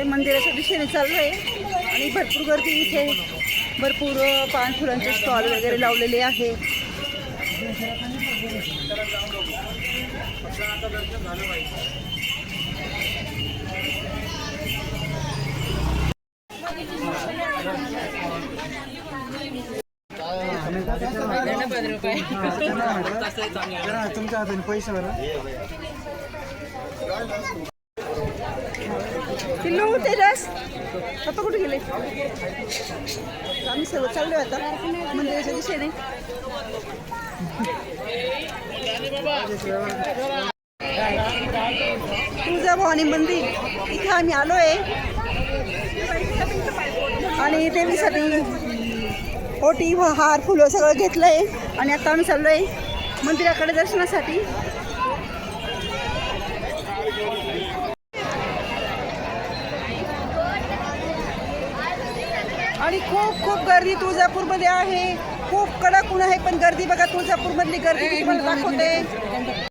ते मंदिराच्या दिशेने चाललो आहे आणि भरपूर गर्दी इथे. भरपूर अ, पान फुलांचे स्टॉल वगैरे लावलेले आहे. तुमच्या हाताने पैसे भरा. पिल्लू तेजस. पप्पा कुठे गेले? आम्ही सर्व चाललो आता. मंदिराच्या दिशेने. तुळजाभवानी मंदिर. इथे आम्ही आलो आहे आणि देवीसाठी ओटी व हार फुलं सगळं घेतलं आहे आणि आता आम्ही चाललो आहे मंदिराकडे दर्शनासाठी. आणि खूप खूप गर्दी तुळजापूरमध्ये आहे. खूप कडक ऊन आहे पण गर्दी बघा तुळजापूरमधली गर्दी तुम्हाला दाखवते.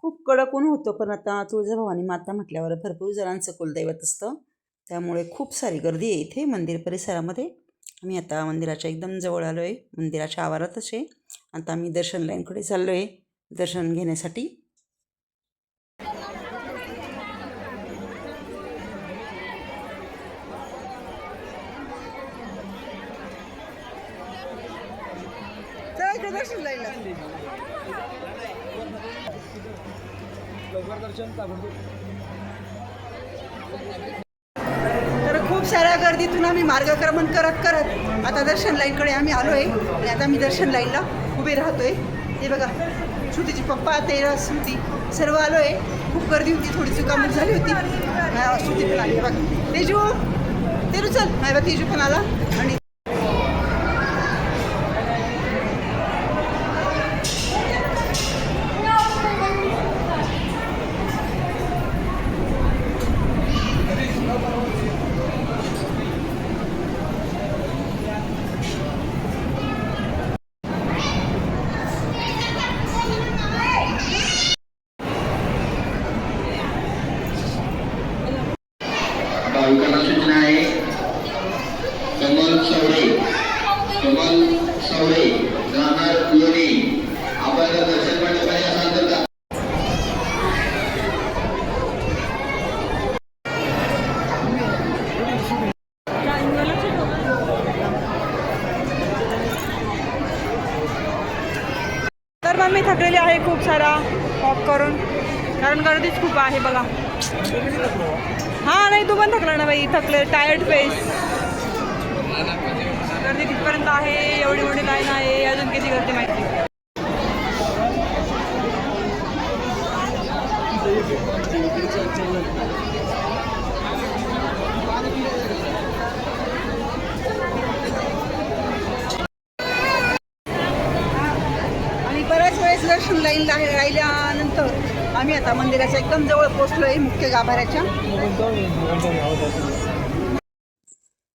खूप कडक ऊन होतं पण आता तुळजाभवानी माता म्हटल्यावर भरपूर जणांचं कुलदैवत असतं. त्यामुळे खूप सारी गर्दी आहे इथे मंदिर परिसरामध्ये. आम्ही आता मंदिराच्या एकदम जवळ आलो आहे मंदिराच्या आवारातच आहे. आता आम्ही दर्शन लाईनकडे चाललो आहे दर्शन घेण्यासाठी. दर्शन लाईनला खूप साऱ्या गर्दीतून आम्ही मार्गक्रमण करत करत आता दर्शन लाईनकडे आम्ही आलो आहे आणि आता मी दर्शन लाईनला उभे राहतोय. हे बघा श्रुतीची पप्पा तेरा श्रुती सर्व आलो आहे खूप गर्दी होती थोडी चुकामूक झाली होती. श्रुती पण आली. बघा तेजू तेजू चल. माझ्या तेजू पण आला. आणि भाविकांना सूचना आहे. कमल सवरे. कमल सवरे. राहणार योनी आपण जर दर्शन मंडपाने असाल तर दा- तर मग मी थकलेली आहे खूप सारा वॉक करून. कारण गर्दीच खूप आहे बघा. हां नाही तू पण थकला ना बाई थकले टायर्ड फेस गर्दी कितपर्यंत आहे एवढी मोठी लाईन आहे अजून किती गर्दी माहिती? आणि बऱ्याच वेळेस दर्शन लाईन राहिल्यानंतर आम्ही आता मंदिराच्या एकदम जवळ पोचलो आहे मुख्य गाभाऱ्याच्या.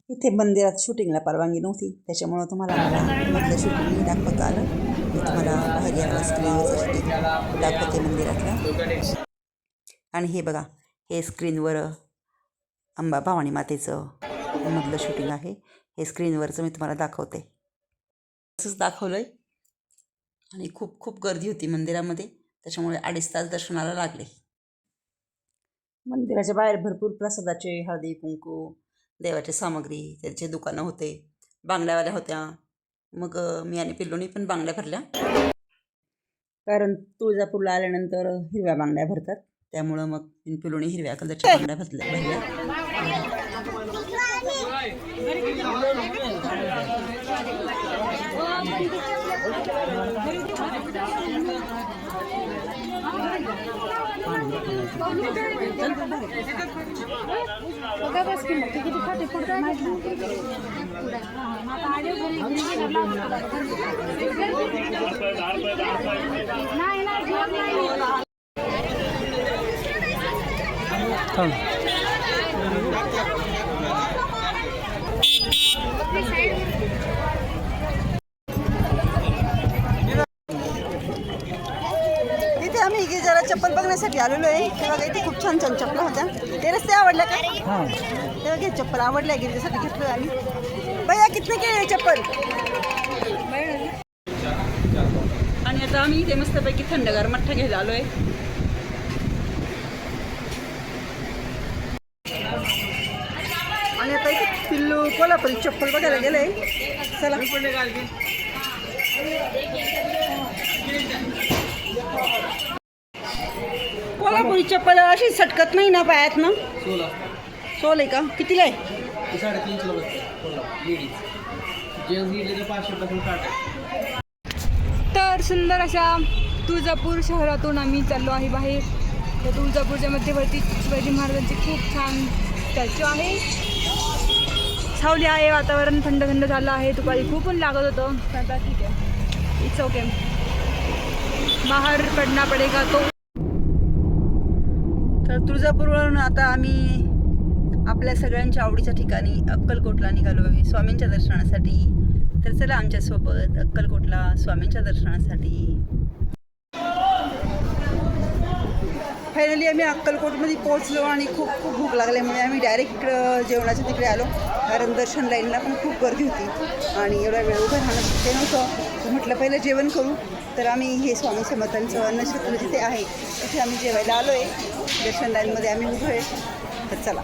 इथे मंदिरात शूटिंगला परवानगी नव्हती त्याच्यामुळं तुम्हाला मला मधलं शूटिंग दाखवता आलं. मी तुम्हाला बाहेर स्क्रीनवरचं शूटिंग दाखवते मंदिरातलं. आणि हे बघा हे स्क्रीनवर अंबा भवानी मातेचं मधलं शूटिंग आहे. हे स्क्रीनवरचं मी तुम्हाला दाखवते. असंच दाखवलं आहे आणि खूप खूप गर्दी होती मंदिरामध्ये. त्याच्यामुळे अडीच तास दर्शनाला लागले. मंदिराच्या बाहेर भरपूर प्रसादाचे हळदी कुंकू देवाची सामग्री त्यांचे दुकानं होते बांगड्यावाल्या होत्या. मग मी आणि पिल्लोनी पण बांगड्या भरल्या. कारण तुळजापूरला आल्यानंतर हिरव्या बांगड्या भरतात. त्यामुळं मग मी पिल्लोनी हिरव्या कलरच्या बांगड्या भरल्या भरल्या. नाही नाही जेवण नाही इथे चप्पल बघण्यासाठी आलेलो आहे. ते बघा इथे खूप छान छान चप्पल होत्या. ते रस्ते आवडल्या का? ते बघा हे चप्पल आवडल्या की त्यासाठी घेतलं आम्ही. भैया कितने के आहे चप्पल? आणि आता आम्ही इथे मस्तपैकी थंडगार मठ्ठा घ्यायला आलोय. आणि आता इथे पिल्लू कोल्हापुरी चप्पल बघायला गेलंय. चला. कोल्हापुरी चप्पल अशी सटकत नाही ना पायात ना? सोल. आहे का? कितीला आहे? साडेतीनशेला बसते. लेडीज. जेंट्स घेतले तर पाचशे पासून स्टार्ट आहे. तर सुंदर अशा तुळजापूर शहरातून आम्ही चाललो आहे बाहेर. तर तुळजापूरच्या मध्यवर्ती शिवाजी महाराजांची खूप छान स्टॅच्यू आहे. सावली आहे वातावरण थंड थंड झालं आहे. दुपारी खूप ऊन लागत होतं. आता ठीक आहे. इट्स ओके बाहेर पडना पडेगा तो. तुळजापूरवरून आता आम्ही आपल्या सगळ्यांच्या आवडीच्या ठिकाणी अक्कलकोटला निघालो आहे. स्वामींच्या दर्शनासाठी. तर चला आमच्यासोबत अक्कलकोटला स्वामींच्या दर्शनासाठी. फायनली आम्ही अक्कलकोटमध्ये पोहोचलो आणि खूप खूप भूक लागल्यामुळे म्हणजे आम्ही डायरेक्ट जेवणाच्या तिकडे आलो. कारण दर्शन लाईनला पण खूप गर्दी होती. आणि एवढा वेळ उभं राहणं शक्य नव्हतं. तर म्हटलं पहिलं जेवण करू. तर आम्ही हे स्वामी समर्थांचं अन्नक्षेत्र जिथे आहे तिथे आम्ही जेवायला आलो आहे दर्शन लाईनमध्ये आम्ही उभं आहे. तर चला.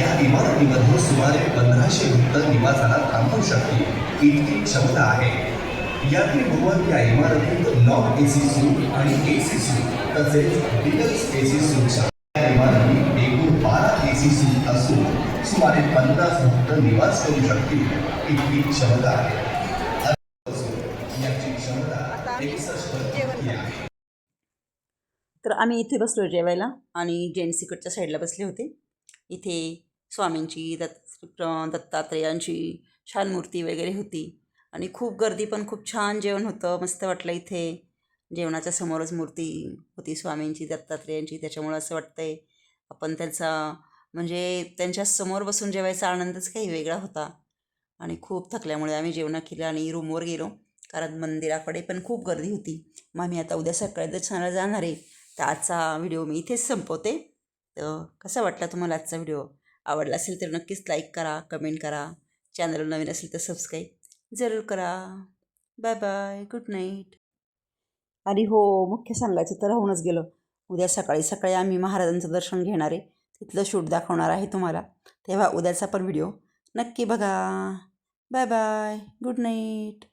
या इमारतीमध्ये सुमारे पंधराशे वृत्त निवासाला थांबवू शकते इतकी क्षमता आहे. यातील बहुमत या इमारतीत नॉन एसी सूट आणि एसी सूट तसेच डिलक्स एसी सूट या असून सुमारे पन्नास वृत्त निवास करू शकतील इतकी क्षमता आहे. याची क्षमता एकसष्ट टक्के आहे. तर आम्ही इथे बसलो जेवायला आणि जेंट्स इकडच्या साईडला बसले होते. इथे स्वामींची दत्त दत्तात्रेयांची छान मूर्ती वगैरे होती. आणि खूप गर्दी पण खूप छान जेवण होतं मस्त वाटलं इथे. जेवणाच्या समोरच मूर्ती होती स्वामींची दत्तात्रेयांची त्याच्यामुळं असं वाटतंय. आपण त्यांचा म्हणजे त्यांच्यासमोर बसून जेवायचा आनंदच काही वेगळा होता. आणि खूप थकल्यामुळे आम्ही जेवणं केलं आणि रूमवर गेलो. कारण मंदिराकडे पण खूप गर्दी होती. मग आम्ही आता उद्या सकाळी दर्शनाला जाणार आहे. तर आजचा व्हिडिओ मी इथेच संपवते. तर कसा वाटला तुम्हाला आजचा व्हिडिओ आवडला असेल तर नक्कीच लाईक करा कमेंट करा. चॅनल नवीन असेल तर सबस्क्राईब जरूर करा. बाय बाय गुड नाईट आणि हो मुख्य सांगायचं तर राहूनच गेलो. उद्या सकाळी सकाळी आम्ही महाराजांचं दर्शन घेणार आहे. तिथलं शूट दाखवणार आहे तुम्हाला. तेव्हा उद्याचा पण व्हिडिओ नक्की बघा. Bye bye. Good night.